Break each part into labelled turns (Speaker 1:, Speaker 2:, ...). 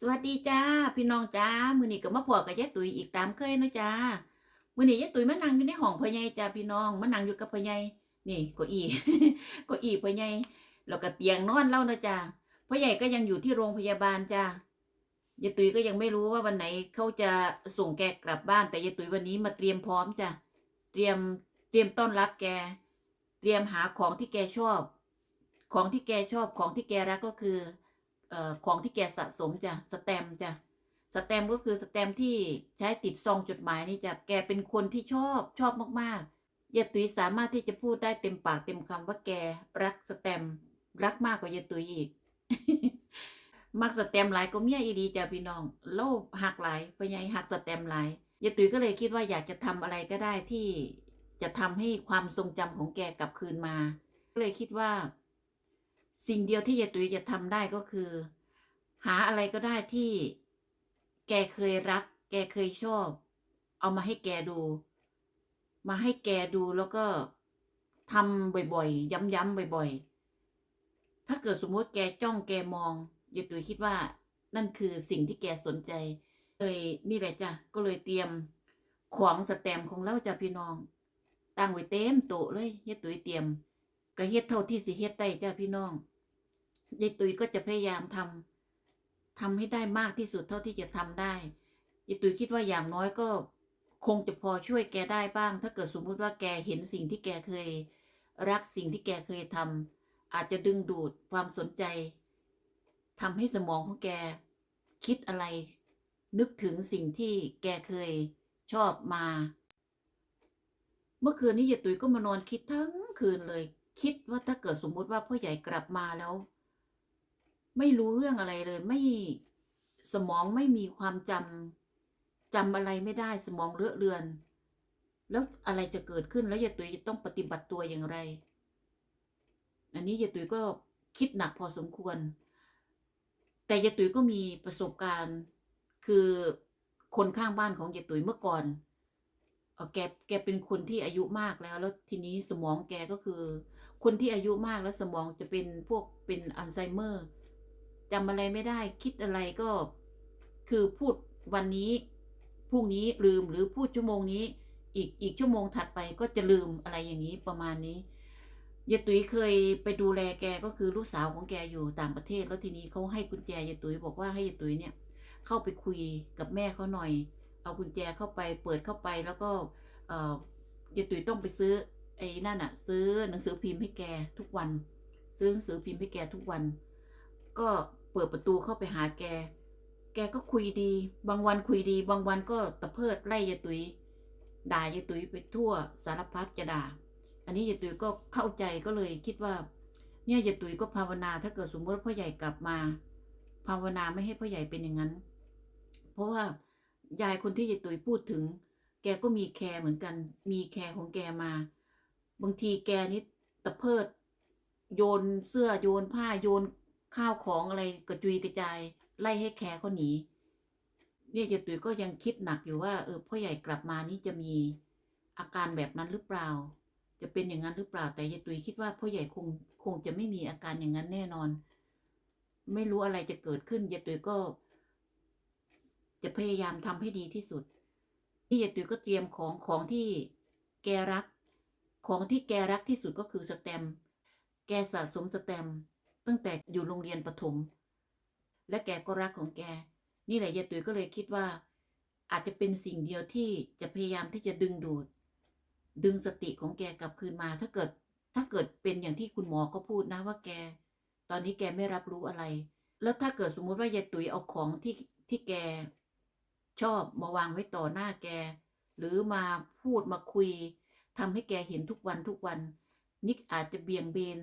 Speaker 1: สวัสดีจ้าพี่น้องจ้ามือนี้ก็มาพอกับยายตุ๋ยอีกตามเคยนะจ้ามือนี้ยายตุ๋ยมานั่งอยู่ในห้องพ่อใหญ่จ้าพี่น้องมานั่งอยู่กับพ่อใหญ่นี่ก้าอี้เก้าอี้พ่อใหญ่แล้วก็เตียงนอนเล่านะจ้าพ่อใหญ่ก็ยังอยู่ที่โรงพยาบาลจ้ายายตุ๋ยก็ยังไม่รู้ว่าวันไหนเขาจะส่งแกกลับบ้าน แต่ยายตุ๋ยวันนี้มาเตรียมพร้อมจ้ะเตรียมเตรียมต้อนรับแก เตรียมหาของที่แกชอบ ของที่แกชอบของที่แกรักก็คือ ของที่แกสะสมจ้ะสแตมจ้ะสแตมก็คือสแตมที่ใช้ติดซองจดหมายนี่จ้ะแกเป็นคนที่ชอบชอบมากๆยายตุ๋ยสามารถที่จะพูดได้เต็มปากเต็มคำว่าแกรักสแตมรักมากกว่ายายตุ๋ยอีก มักสแตมหลายก็เมียอีดีจ้ะพี่น้องโลภหักหลายพ่อใหญ่หักสแตมหลายยายตุ๋ยก็เลยคิดว่าอยากจะทำอะไรก็ได้ที่จะทำให้ความทรงจำของแกกลับคืนมา ก็เลยคิดว่า สิ่งเดียวที่ยายตุ๋ยจะทำได้ก็คือ หาอะไรก็ได้ที่แกเคยรัก แกเคยชอบ เอามาให้แกดู มาให้แกดูแล้วก็ทำบ่อยๆ ย้ำๆบ่อยๆ ถ้าเกิดสมมติแกจ้องแกมองยายตุ๋ยคิดว่านั่นคือสิ่งที่แกสนใจเลยนี่แหละจ้ะก็เลยเตรียมของสแตมของเราจ้ะพี่น้องตั้งไว้เต็มโต๊ะเลยยายตุ๋ยเตรียมก็เฮ็ดเท่าที่สิเฮ็ดได้จ้าพี่น้อง ยายตุยก็จะพยายามทำทำให้ได้มากที่สุดเท่าที่จะทำได้ยายตุยคิดว่าอย่างน้อยก็คงจะพอช่วยแกได้บ้าง ถ้าเกิดสมมุติว่าแกเห็นสิ่งที่แกเคย รักสิ่งที่แกเคยทำอาจจะดึงดูดความสนใจทำให้สมองของแก คิดอะไร นึกถึงสิ่งที่แกเคยชอบมา เมื่อคืนนี้ยายตุยก็มานอนคิดทั้งคืนเลย คิดว่าถ้าเกิดสมมุติว่าพ่อใหญ่กลับมาแล้ว ไม่รู้เรื่องอะไรเลย ไม่สมองไม่มีความจำจำอะไรไม่ได้สมองเลอะเลือน แล้วอะไรจะเกิดขึ้นแล้วยายตุยจะต้องปฏิบัติตัวอย่างไร อันนี้ยายตุยก็คิดหนักพอสมควร แต่ยายตุยก็มีประสบการณ์ คือคนข้างบ้านของยายตุยเมื่อก่อนแกแกเป็นคนที่อายุมากแล้ว แล้วทีนี้สมองแกก็คือ คนที่อายุมากแล้วสมองจะเป็นพวกเป็นอัลไซเมอร์ จำอะไรไม่ได้คิดอะไรก็ คือพูดวันนี้พรุ่งนี้ลืมหรือพูดชั่วโมงนี้ อีกอีกชั่วโมงถัดไปก็จะลืมอะไรอย่างนี้ประมาณนี้ยายตุ๋ยเคยไปดูแลแกก็คือลูกสาวของแกอยู่ต่างประเทศ แล้วทีนี้เขาให้กุญแจยายตุ๋ยบอกว่าให้ยายตุ๋ยเนี่ย เข้าไปคุยกับแม่เขาหน่อย เอากุญแจเข้าไปเปิดเข้าไปแล้วก็เออยายตุ๋ยต้องไปซื้อไอ้นั่นอะซื้อหนังสือพิมพ์ให้แกทุกวัน ซื้อหนังสือพิมพ์ให้แกทุกวัน ก็เปิดประตูเข้าไปหาแก แกก็คุยดี บางวันคุยดี บางวันก็ตะเพิดไล่ยายตุย ด่ายายตุยไปทั่วสารพัดจะด่า อันนี้ยายตุยก็เข้าใจก็เลยคิดว่า เนี่ยยายตุยก็ภาวนาถ้าเกิดสมมติพ่อใหญ่กลับมา ภาวนาไม่ให้พ่อใหญ่เป็นอย่างนั้น เพราะว่ายายคนที่ยายตุยพูดถึง แกก็มีแคร์เหมือนกัน มีแคร์ของแกมา บางทีแกนี่ตะเพิด โยนเสื้อโยนผ้าโยน ข้าวของอะไรกระจุยกระจาย ไล่ให้แคร์เขาหนี เนี่ยยายตุยก็ยังคิดหนักอยู่ว่า เออพ่อใหญ่กลับมานี่จะมีอาการแบบนั้นหรือเปล่า จะเป็นอย่างนั้นหรือเปล่า แต่ยายตุยคิดว่าพ่อใหญ่คงคงจะไม่มีอาการอย่างนั้นแน่นอน ไม่รู้อะไรจะเกิดขึ้นยายตุยก็ จะพยายามทำให้ดีที่สุด นี่ยายตุยก็เตรียมของของที่แกรัก ของที่แกรักที่สุดก็คือสแตม แกสะสมสแตม ตั้งแต่อยู่โรงเรียนประถม และแกก็รักของแก นี่แหละยายตุ๋ยก็เลยคิดว่า อาจจะเป็นสิ่งเดียวที่จะพยายามที่จะดึงดูด ดึงสติของแกกลับคืนมา ถ้าเกิดถ้าเกิดเป็นอย่างที่คุณหมอก็พูดนะว่าแก ตอนนี้แกไม่รับรู้อะไร แล้วถ้าเกิดสมมุติว่ายายตุ๋ยเอาของที่ที่แก ชอบมาวางไว้ต่อหน้าแก หรือมาพูดมาคุยทำให้แกเห็นทุกวันทุกวันนิกอาจจะเบี่ยงเบน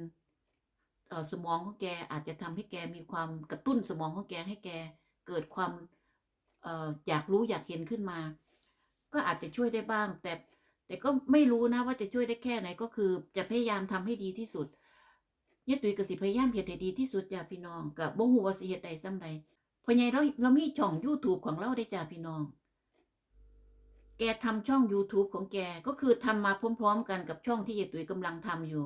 Speaker 1: สมองของแกอาจจะทำให้แกมีความกระตุ้นสมองของแกให้แกเกิดความอยากรู้อยากเห็นขึ้นมา ก็อาจจะช่วยได้บ้าง แต่แต่ก็ไม่รู้นะว่าจะช่วยได้แค่ไหนก็คือ จะพยายามทำให้ดีที่สุดยายตุยก็สิพยายามเฮ็ดให้ดีที่สุดจ้ะพี่น้องกับบ่ฮู้ว่าสิเฮ็ดได้ส่ำใดเพราะไงเราเรามีช่อง YouTube ของเราได้จ้าพี่น้อง แกทำช่อง YouTube ของแกก็คือทำมาพร้อม ๆ กันกับช่องที่ยายตุยกำลังทำอยู่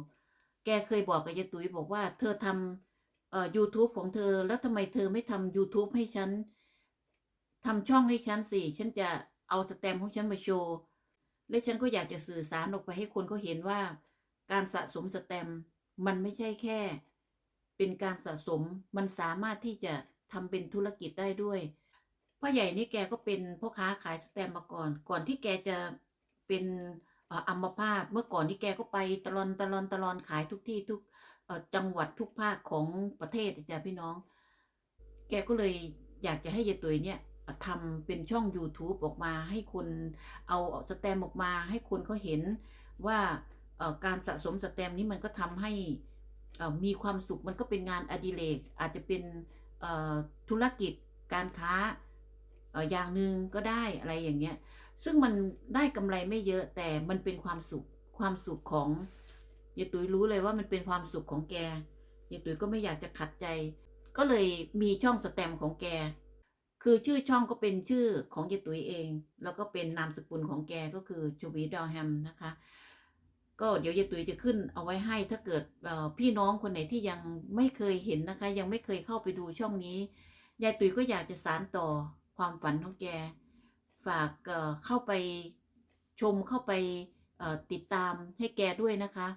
Speaker 1: แกเคยบอกกับยายตุ๋ยบอกว่า เธอทำเอ่อ YouTube ของเธอแล้วทำไมเธอไม่ทำ YouTube ให้ฉันทำช่องให้ฉันสิฉันจะเอาสแตมของฉันมาโชว์และฉันก็อยากจะสื่อสารออกไปให้คนเขาเห็นว่า การสะสมสแตมมันไม่ใช่แค่ เป็นการสะสมมันสามารถที่จะทำเป็นธุรกิจได้ด้วยพ่อใหญ่นี่แกก็เป็นพ่อค้าขายสแตมมาก่อน ก่อนที่แกจะเป็น อัมพาตเมื่อก่อนที่แกก็ไปตลอนตลอนตลอนขายทุกที่ทุกจังหวัดทุกภาคของประเทศจ้ะพี่น้อง แกก็เลยอยากจะให้ยายตุ๋ยเนี่ยทำเป็นช่อง YouTube ออกมาให้คนเอาสแตมออกมาให้คนเขาเห็นว่าการสะสมสแตมนี้มันก็ทำให้มีความสุขมันก็เป็นงานอดิเรกอาจจะเป็นธุรกิจการค้าเอ่ออย่างหนึ่งก็ได้อะไรอย่างเงี้ย ซึ่งมันได้กำไรไม่เยอะแต่มันเป็นความสุขความสุขของยายตุ๋ยรู้เลยว่ามันเป็นความสุขของแกยายตุ๋ยก็ไม่อยากจะขัดใจ ก็เลยมีช่องสแตมของแก คือชื่อช่องก็เป็นชื่อของยายตุ๋ยเอง แล้วก็เป็นนามสกุลของแกก็คือชวีดอแฮมนะคะ ก็เดี๋ยวยายตุ๋ยจะขึ้นเอาไว้ให้ถ้าเกิดพี่น้องคนไหนที่ยังไม่เคยเห็นนะคะ ยังไม่เคยเข้าไปดูช่องนี้ยายตุ๋ยก็อยากจะสานต่อความฝันของแก ฝากเข้าไปชมเข้าไปติดตามให้แกด้วยนะคะ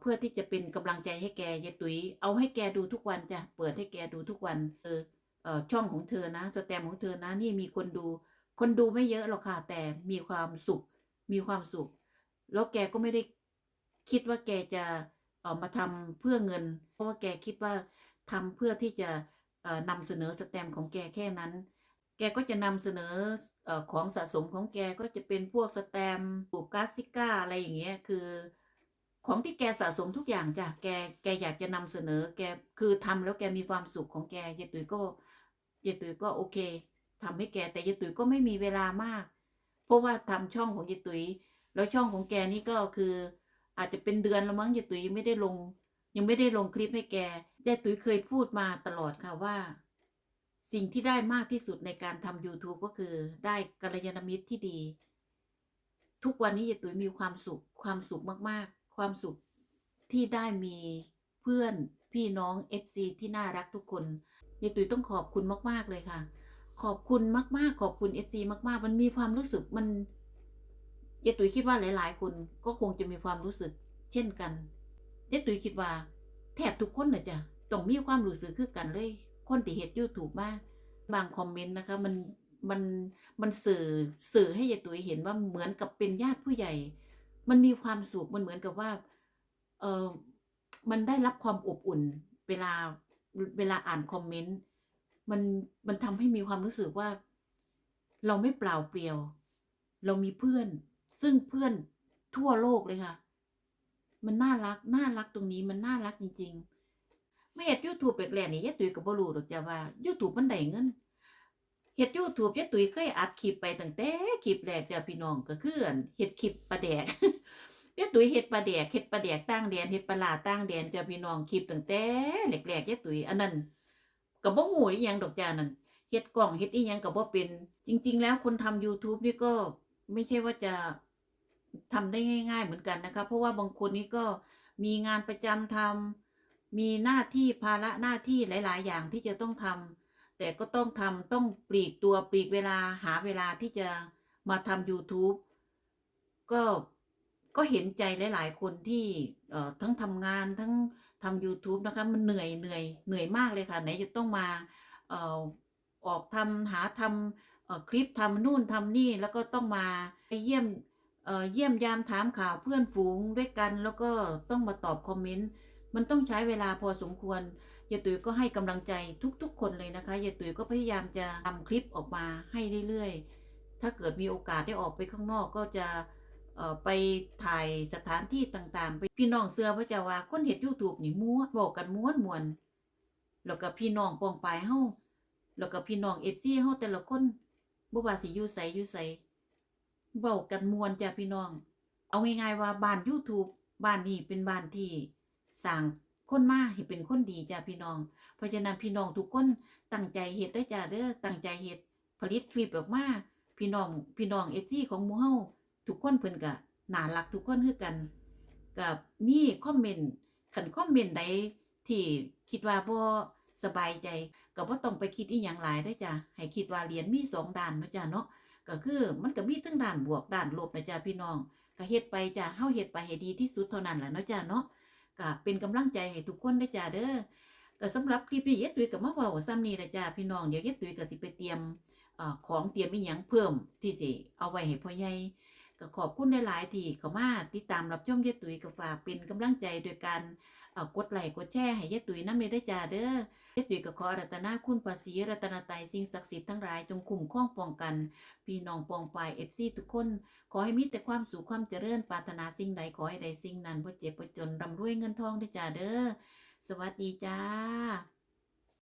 Speaker 1: เพื่อที่จะเป็นกำลังใจให้แกยายตุ๋ยเอาให้แกดูทุกวันจ้ะเปิดให้แกดูทุกวันเออช่องของเธอนะสแตมของเธอนะนี่มีคนดู คนดูไม่เยอะหรอกค่ะแต่มีความสุข มีความสุข แล้วแกก็ไม่ได้คิดว่าแกจะออมาทำเพื่อเงิน เพราะว่าแกคิดว่าทำเพื่อที่จะเอ่อนำเสนอสแตมของแกแค่นั้น แกก็จะนำเสนออของสะสมของแกก็จะเป็นพวกสแตมปูกาซิก้าอะไรอย่างเงี้ยคือ ของที่แกสะสมทุกอย่างจ้ะแกแกอยากจะนำเสนอ แกคือทำแล้วแกมีความสุขของแกยายตุ๋ยก็ยายตุ๋ยก็โอเคทำให้แกแต่ยายตุ๋ยก็ไม่มีเวลามาก เพราะว่าทำช่องของยายตุ๋ยแล้วช่องของแกนี่ก็คือ อาจจะเป็นเดือนแล้วมั้งยายตุ๋ยยังไม่ได้ลง ยังไม่ได้ลงคลิปให้แกยายตุ๋ยเคยพูดมาตลอดค่ะว่า สิ่งที่ได้มากที่สุดในการทำ YouTube ก็คือได้กัลยาณมิตรที่ดี ทุกวันนี้ยายตุ๋ยมีความสุขความสุขมากๆ ความสุขที่ได้มีเพื่อนพี่น้อง FC ที่น่ารักทุกคนยายตุ๋ยต้องขอบคุณมาก ๆ เลยค่ะ ขอบคุณมาก ๆ ขอบคุณ FC มากๆ มันมีความรู้สึกมันยายตุ๋ยคิดว่าหลาย ๆ คนก็คงจะมีความรู้สึก เช่นกันยายตุ๋ยคิดว่า แทบทุกคนน่ะจ้ะต้องมีความรู้สึกคือกันเลย คนที่เฮ็ด YouTube มากบางคอมเมนต์นะคะมันมันมันสื่อสื่อให้ยายตุ๋ยเห็นว่าเหมือนกับเป็นญาติผู้ใหญ่ มันมีความสุขมันเหมือนกับว่าเออมันได้รับความอบอุ่น เวลาเวลาอ่านคอมเมนต์มันมันทำให้มีความรู้สึกว่า เราไม่เปล่าเปลี่ยว เรามีเพื่อน ซึ่งเพื่อนทั่วโลกเลยค่ะ มันน่ารักน่ารักตรงนี้มันน่ารักจริง ๆ ไม่เฮ็ด YouTube แรกๆนี่ยายตุ๋ยก็บ่รู้ดอกจ้ะว่า YouTube มันได้เงินเฮ็ด YouTube ยายตุ๋ยเคยอัดคลิปไปตั้งแต่คลิปแรกจ้ะพี่น้องก็คืออั่นเฮ็ดคลิปปลาแดกยายตุ๋ยเฮ็ดปลาแดกเฮ็ดปลาแดกต่างแดนเฮ็ดปลาร้าต่างแดนจ้ะพี่น้องคลิปตั้งแต่แรกๆยายตุ๋ยอันนั้นก็บ่ฮู้อีหยังดอกจ้ะนั่นเฮ็ดกล้องเฮ็ดอีหยังก็บ่เป็น จริง ๆ แล้วคนทำ YouTube นี่ก็ไม่ใช่ว่าจะทำได้ง่าย ๆ เหมือนกันนะคะ เพราะว่าบางคนนี่ก็มีงานประจำทำ มีหน้าที่ภาระหน้าที่หลาย ๆ อย่างที่จะต้องทำแต่ก็ต้องทำต้องปลีกตัวปลีกเวลาหาเวลาที่จะมาทำ YouTube ก็ก็เห็นใจหลาย ๆ คนที่เอ่อทั้งทำงานทั้งทำ YouTube นะคะ มันเหนื่อยเหนื่อยเหนื่อยมากเลยค่ะ ไหนจะต้องมาเอ่อออกทำหาทำเอ่อคลิปทำนู่นทำนี่แล้วก็ต้องมาไปเยี่ยมเอ่อเยี่ยมยามถามข่าวเพื่อนฝูงด้วยกัน แล้วก็ต้องมาตอบคอมเมนต์ มันต้องใช้เวลาพอสมควรยายตุ๋ยก็ให้กำลังใจทุกๆ คนเลยนะคะยายตุ๋ยก็พยายามจะทำคลิปออกมาให้เรื่อยๆ ถ้าเกิดมีโอกาสได้ออกไปข้างนอกก็จะไปถ่ายสถานที่ต่างๆ ไปพี่น้องเสือพระเจ้าว่าคนเห็ด YouTube นี่ม้วนบอกกันม้วนมวนแล้วก็พี่น้องปองปลายเฮาแล้วก็พี่น้อง FC เฮาแต่ละคนบ่ว่าสิอยู่ไสอยู่ไสเว้ากันมวนจ้ะพี่น้อง เอาง่ายๆว่าบ้าน YouTube บ้านนี้เป็นบ้านที่ สร้างคนมาให้เป็นคนดีจ้ะพี่น้อง เพราะฉะนั้นพี่น้องทุกคนตั้งใจเฮ็ดเด้จ้ะเด้อตั้งใจเฮ็ดผลิตคลิปออกมาพี่น้องพี่น้อง FC ของมูเฮาทุกคนเพิ่นก็น่ารักทุกคนคือกันกับมีคอมเมนต์คันคอมเมนต์ใดที่คิดว่าบ่สบายใจก็บ่ต้องไปคิดอีหยังหลายเด้จ้ะให้คิดว่าเหรียญมีสองด้านนาะจ้ะเนาะก็คือมันก็มีทั้งด้านบวกด้านลบนะจ้ะพี่น้องก็เฮ็ดไปจ้ะเฮาเฮ็ดไปให้ดีที่สุดเท่านั้นแหละเนาะจ้ะเนาะ ก็เป็นกำลังใจให้ทุกคนได้จ้าเด้อก็สำหรับคลิปนี้เยายตุ้ยกับมาว่าซ้ำนี้ละจ้าพี่น้องเดี๋ยวเยายตุ้ยกับสิไปเตรียมอของเตรียมอีหยังเพิ่มที่สิเอาไว้ให้พ่อใหญ่ ก็ขอบคุณหลาย ๆ ที่เข้ามาติดตามรับชมยายตุ๋ยก็ฝากเป็นกำลังใจโดยการกดไลค์กดแชร์ให้ยายตุ๋ยน้ำเลยได้จ้าเด้อยายตุ๋ยก็ขอรัตนาคุณภาษีรัตนตรัยสิ่งศักดิ์สิทธิ์ทั้งหลายจงคุ้มครองป้องกัน พี่น้องปองปายเอฟซีทุกคน ขอให้มีแต่ความสุขความเจริญปรารถนาสิ่งใดขอให้ได้สิ่งนั้นบ่เจ็บบ่จนร่ำรวยเงินทองได้จ้าเด้อสวัสดีจ้า